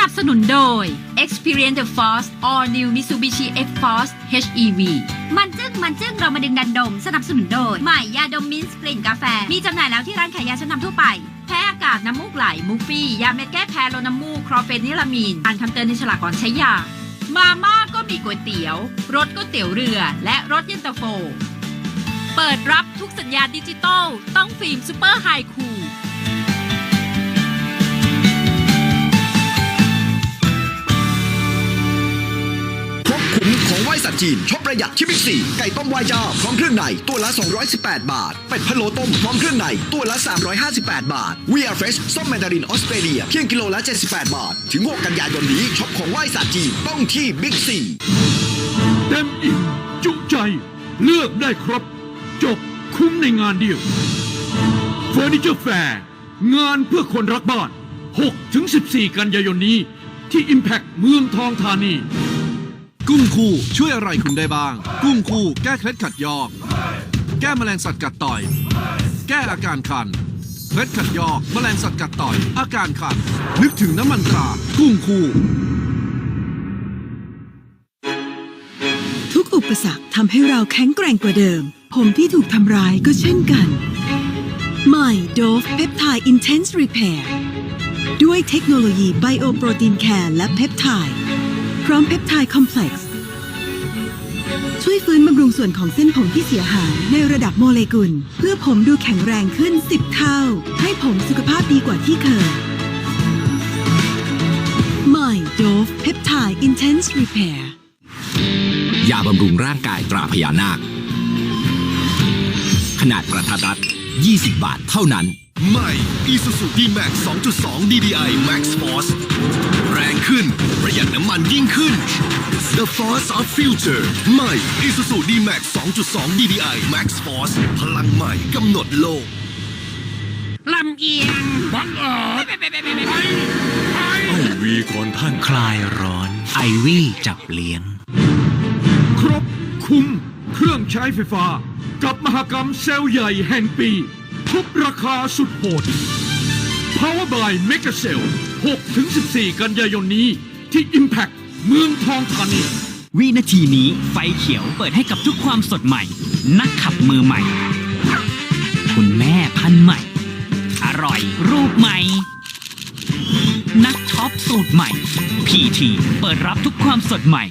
นับสนุนโดย Experience the Force All New Mitsubishi X-Force HEV มันจึ้งมันจึ้งเรามาดึงดันดม สนับสนุนโดยใหม่ยาดมมิ้นท์กลิ่นกาแฟ มีจำหน่ายแล้วที่ร้านขายยาชั้นนำทั่วไป แพ้อากาศน้ำมูกไหลมูฟี่ ยาเม็ดแก้แพ้ลดน้ำมูก ครอเฟนิลามีน อ่านคำเตือนในฉลากก่อนใช้ยา มาม่าก็มีก๋วยเตี๋ยว รสก๋วยเตี๋ยวเรือ และรสเย็นตาโฟ เปิดรับทุกสัญญาณดิจิตอลต้องฟิล์มซูเปอร์ไฮคูัตว์จีนช็อปประหยัดที่บิ๊กซี ไก่ต้มวายาพร้อมเครื่องในตัวละ 218 บาท เป็ดพะโล้ต้มพร้อมเครื่องในตัวละ 358 บาท We are fresh ส้มแมนดารินออสเตรเลียเพียงกิโลละ 78 บาท ถึง 6 กันยายนนี้ช็อปของไหว้สัตว์จีนต้องที่บิ๊กซีเต็มอิ่มจุใจเลือกได้ครบ จบคุ้มในงานเดียวเฟอร์นิเจอร์แฟร์งานเพื่อคนรักบ้าน 6-14 กันยายนนี้ ที่ Impact เมืองทองธานี กุ้งคู่ช่วยอะไรคุณได้บ้าง กุ้งคู่แก้เคล็ดขัดยอก แก้แมลงสัตว์กัดต่อย แก้อาการคัน เคล็ดขัดยอกแมลงสัตว์กัดต่อย อาการคัน นึกถึงน้ำมันขากุ้งคู่ ทุกอุปสรรคทำให้เราแข็งแกร่งกว่าเดิม ผมที่ถูกทำร้ายก็เช่นกัน ใหม่ Dove Peptide Intense Repair ด้วยเทคโนโลยีไบโอโปรตีนแคร์และเพปไทด์ พร้อมเพปไทด์คอมเพล็กซ์ช่วยฟื้นบำรุงส่วนของเส้นผมที่เสียหายในระดับโมเลกุล เพื่อผมดูแข็งแรงขึ้น 10 เท่า ให้ผมสุขภาพดีกว่าที่เคยใหม่ Dove Peptide Intense Repair ยาบำรุงร่างกายตราพญานาค ขนาดกระทัดรัด 20 บาทเท่านั้น ใหม่ Isuzu D-Max 2.2 DDI Max Force แรงขึ้น ประหยัดน้ำมันยิ่งขึ้น The Force of Future ใหม่ Isuzu D-Max 2.2 DDI Max Force พลังใหม่กำหนดโลกลำเอียงบังอาจไปไปไปไปไปไอวีก่อนท่านคลายร้อน ไอวี่จับเลี้ยง ครบคุ้มเครื่องใช้ไฟฟ้า กับมหกรรมเซลล์ใหญ่แห่งปี ทุกราคาสุดโหด Power by Mega Cell 6-14 กันยายนนี้ที่ Impact เมืองทองธานีวินาทีนี้ไฟเขียวเปิดให้กับทุกความสดใหม่ นักขับมือใหม่ คุณแม่พันธุ์ใหม่ อร่อยรูปใหม่ นักช็อปสูตรใหม่ PT เปิดรับทุกความสดใหม่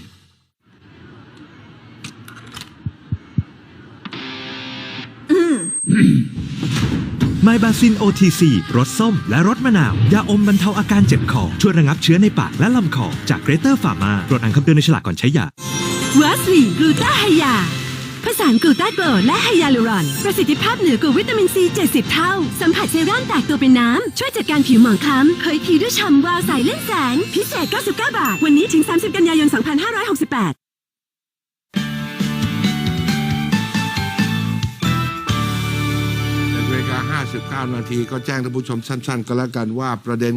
ไมบาซิน OTC รสส้ม และรสมะนาว ยาอมบรรเทาอาการเจ็บคอ ช่วยระงับเชื้อในปากและลำคอ จากเกรเตอร์ฟาร์มาตรวจอ่านคำเตือนในฉลากก่อนใช้ยาวัสลีกลูตาไฮยาผสานกลูตาโกรและไฮยาลูรอน ประสิทธิภาพเหนือกว่าวิตามินซี 70 เท่า สัมผัสเซรั่มแตกตัวเป็นน้ำ ช่วยจัดการผิวหมองคล้ำเผยผิวด้วยฉ่ำวาวใสเล่นแสง พิเศษ 99 บาท วันนี้ถึง 30 กันยายน 2568 59 นาทีก็แจ้งท่านผู้ชมสั้น ๆ ก็แล้วกันว่าประเด็น